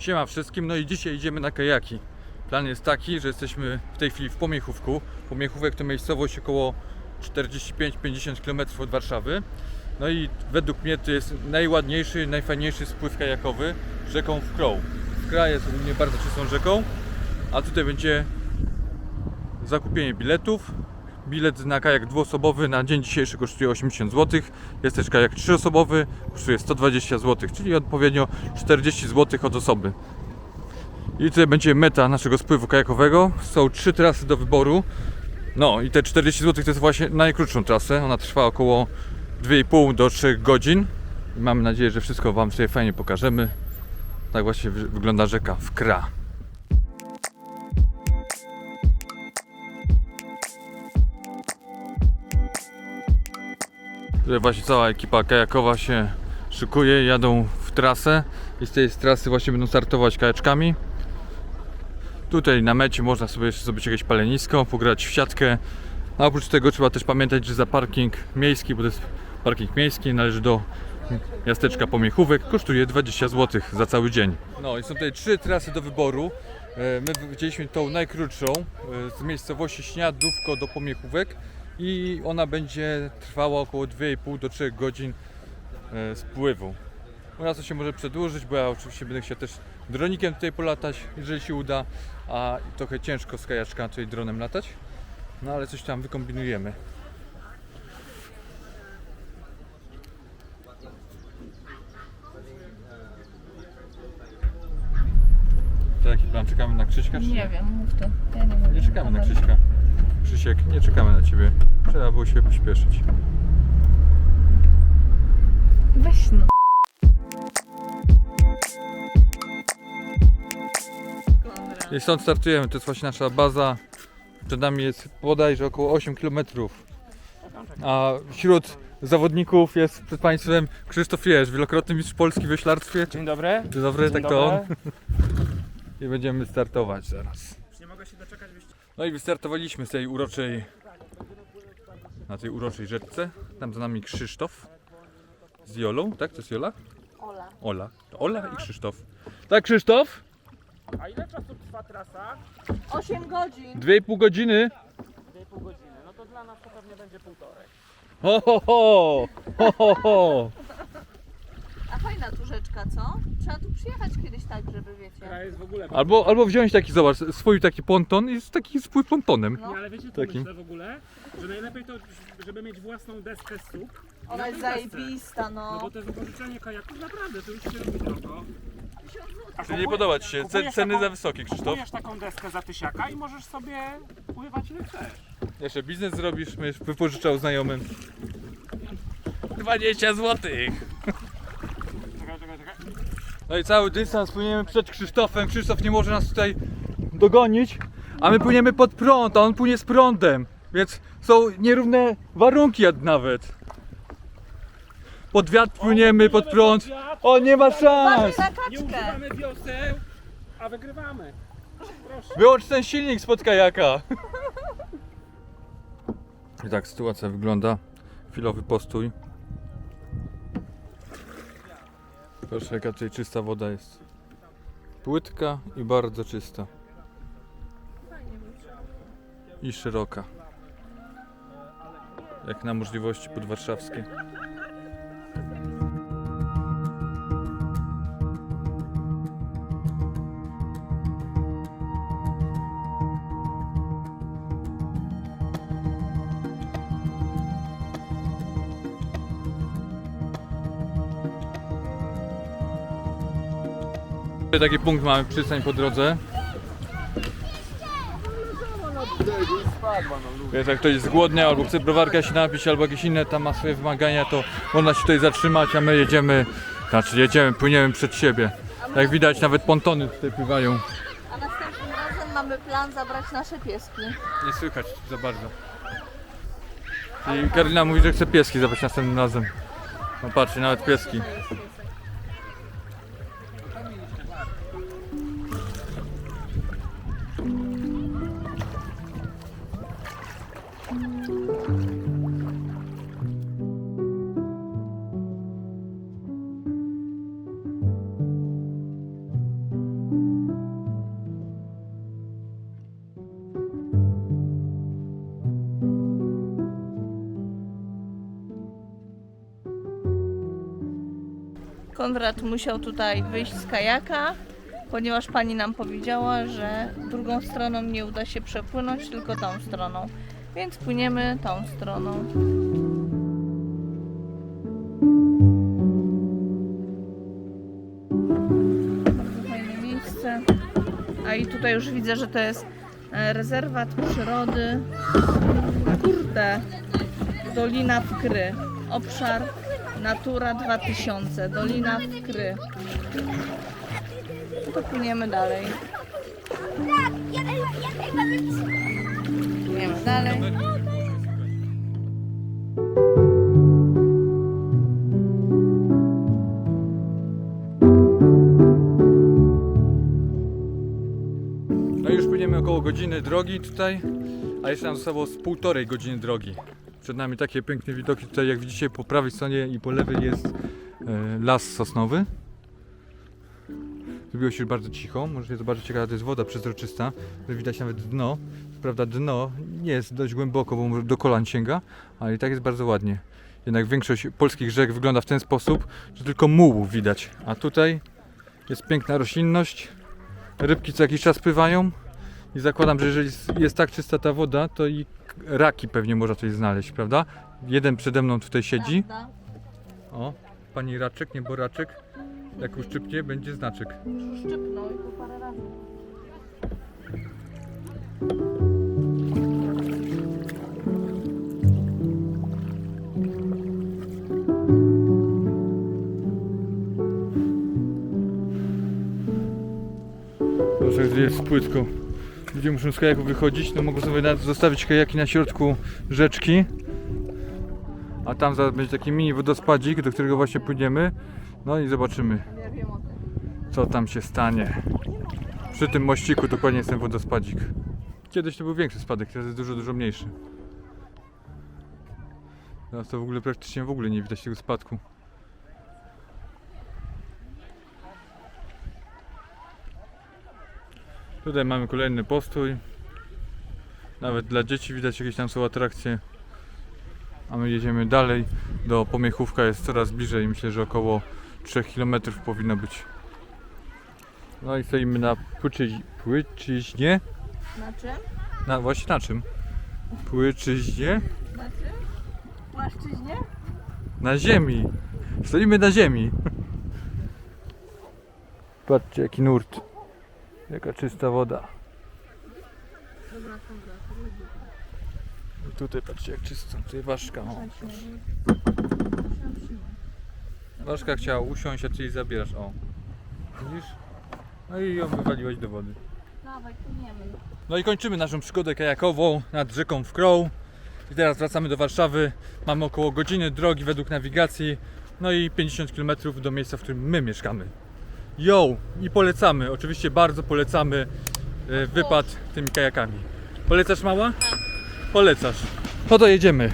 Siema wszystkim, no i dzisiaj idziemy na kajaki. Plan jest taki, że jesteśmy w tej chwili w Pomiechówku. Pomiechówek to miejscowość około 45-50 km od Warszawy. No i według mnie to jest najładniejszy, najfajniejszy spływ kajakowy rzeką Wkroł. Wkra jest ogólnie bardzo czystą rzeką, a tutaj będzie zakupienie biletów. Bilet na kajak dwuosobowy na dzień dzisiejszy kosztuje 80 zł. Jest też kajak trzyosobowy, kosztuje 120 zł, czyli odpowiednio 40 zł od osoby. I tutaj będzie meta naszego spływu kajakowego. Są trzy trasy do wyboru. No i te 40 zł to jest właśnie najkrótszą trasę. Ona trwa około 2,5 do 3 godzin. I mamy nadzieję, że wszystko Wam tutaj fajnie pokażemy. Tak właśnie wy- wygląda rzeka Wkra. Tutaj właśnie cała ekipa kajakowa się szykuje, jadą w trasę i z tej trasy właśnie będą startować kajaczkami. Tutaj na mecie można sobie jeszcze zrobić jakieś palenisko, pograć w siatkę. A oprócz tego trzeba też pamiętać, że za parking miejski, bo to jest parking miejski, należy do miasteczka Pomiechówek, kosztuje 20 zł za cały dzień. No i są tutaj trzy trasy do wyboru. E, My wybraliśmy tą najkrótszą e, z miejscowości Śniadówko do Pomiechówek i ona będzie trwała około 2,5 do 3 godzin e, spływu. U nas to się może przedłużyć, bo ja oczywiście będę chciał też dronikiem tutaj polatać, jeżeli się uda, a trochę ciężko z kajaczka tutaj dronem latać. No ale coś tam wykombinujemy. To jaki plan? Czekamy na Krzyśka? Czy Nie wiem, mów to. Ja nie, nie czekamy na. Krzyśka. Krzysiek, nie czekamy na Ciebie. Trzeba było się pośpieszyć. Weź no. I stąd startujemy, to jest właśnie nasza baza. Przed nami jest bodajże około 8 km. A wśród zawodników jest przed Państwem Krzysztof Jerz, wielokrotny mistrz Polski w wioślarstwie. Dzień dobry. Dzień dobry, Dzień tak to on. dobry. I będziemy startować zaraz. Już nie mogę się doczekać wyścigu. No i wystartowaliśmy z tej uroczej, na tej uroczej rzeczce. Tam za nami Krzysztof z Jolą, tak? To jest Jola? Ola. Ola. To Ola i Krzysztof. Tak, Krzysztof? A ile czasu trwa trasa? 8 godzin. 2,5 godziny. 2,5 godziny. No to dla nas to pewnie będzie półtorej. Ho, ho, ho! Ho, ho, ho! A fajna tu rzeczka, co? Trzeba tu przyjechać kiedyś tak, żeby wiecie. Jest w ogóle... Albo, albo wziąć taki, zobacz, swój taki ponton i jest taki spływ pontonem. No. Nie, ale wiecie co Taki. myślę w ogóle? Że najlepiej to, żeby mieć własną deskę z SUP. Ona jest zajebista, No no. bo to wypożyczenie kajaków naprawdę, to już się robi drogo. A Czyli nie podoba Ci się, Ce- kupujesz ceny taką- za wysokie, Krzysztof. Kupujesz taką deskę za tysiaka i możesz sobie pływać ile chcesz. Jeszcze biznes zrobisz, będziesz wypożyczał znajomym. 20 złotych. No i cały dystans płyniemy przed Krzysztofem. Krzysztof nie może nas tutaj dogonić, a my płyniemy pod prąd, a on płynie z prądem. Więc są nierówne warunki jak nawet. Pod wiatr płyniemy, pod prąd. O, nie ma szans! Na Nie kaczkę. używamy wioseł, a wygrywamy. Proszę. Wyłącz ten silnik spod kajaka. I tak sytuacja wygląda. Chwilowy postój. Proszę jaka tutaj czysta woda jest. Płytka i bardzo czysta. I szeroka. Jak na możliwości podwarszawskie. Taki punkt mamy przystań po drodze. Więc jak ktoś głodny albo chce browarka się napić albo jakieś inne tam ma swoje wymagania, to można się tutaj zatrzymać, a my jedziemy, znaczy jedziemy, płyniemy przed siebie. Jak widać nawet pontony tutaj pływają. A następnym razem mamy plan zabrać nasze pieski. Nie słychać za bardzo. I Karolina mówi, że chce pieski zabrać następnym razem. No patrzcie, nawet pieski. Konrad musiał tutaj wyjść z kajaka, ponieważ pani nam powiedziała, że drugą stroną nie uda się przepłynąć, tylko tą stroną. Więc płyniemy tą stroną. Bardzo fajne miejsce. A i tutaj już widzę, że to jest e, rezerwat przyrody. Kurde, Dolina Wkry. Obszar Natura 2000. Dolina Wkry. No to płyniemy dalej. Płyniemy dalej. No już płyniemy około godziny drogi tutaj, a jeszcze nam zostało z półtorej godziny drogi. Przed nami takie piękne widoki tutaj, jak widzicie po prawej stronie i po lewej jest e, las sosnowy. Zrobiło się bardzo cicho, możecie zobaczyć jaka to jest woda przezroczysta, że widać nawet dno. Prawda dno nie jest dość głęboko, bo do kolan sięga, ale i tak jest bardzo ładnie. Jednak większość polskich rzek wygląda w ten sposób, że tylko muł widać, a tutaj jest piękna roślinność, rybki co jakiś czas pływają i zakładam, że jeżeli jest- tak czysta ta woda, to i raki pewnie można tutaj znaleźć, prawda? Jeden przede mną tutaj siedzi. Prawda? O, pani raczek, nie boraczek. Jak uszczypnie, będzie znaczek. Już uszczypnął i to parę razy. Proszę, gdzie jest płytko. Ludzie muszą z kajaku wychodzić, no mogą sobie zostawić kajaki na środku rzeczki. A tam zaraz będzie taki mini wodospadzik, do którego właśnie płyniemy. No i zobaczymy, co tam się stanie. Przy tym mościku dokładnie jest ten wodospadzik. Kiedyś to był większy spadek, teraz jest dużo, dużo mniejszy. Teraz to w ogóle praktycznie w ogóle nie widać tego spadku. Tutaj mamy kolejny postój. Nawet dla dzieci widać jakieś tam są atrakcje. A my jedziemy dalej. Do Pomiechówka jest coraz bliżej. Myślę, że około 3 km powinno być. No i stoimy na płyczy, płyczyźnie. Na czym? Na, właśnie na czym? Płyczyźnie? Na czym? Płaszczyźnie? Na ziemi. Stoimy na ziemi. Patrzcie jaki nurt. Jaka czysta woda. Dobra, dobra. I tutaj patrzcie jak czysto. Tutaj ważka. O. Ważka chciała usiąść, a ty jej zabierasz. O. Widzisz? No i ją wywaliłeś do wody. Dawaj, płyniemy. No i kończymy naszą przygodę kajakową nad rzeką Wkroł. I teraz wracamy do Warszawy. Mamy około godziny drogi według nawigacji. No i 50 km do miejsca, w którym my mieszkamy. Yo! I polecamy, oczywiście bardzo polecamy e, wypad tymi kajakami. Polecasz mała? Polecasz. No to jedziemy.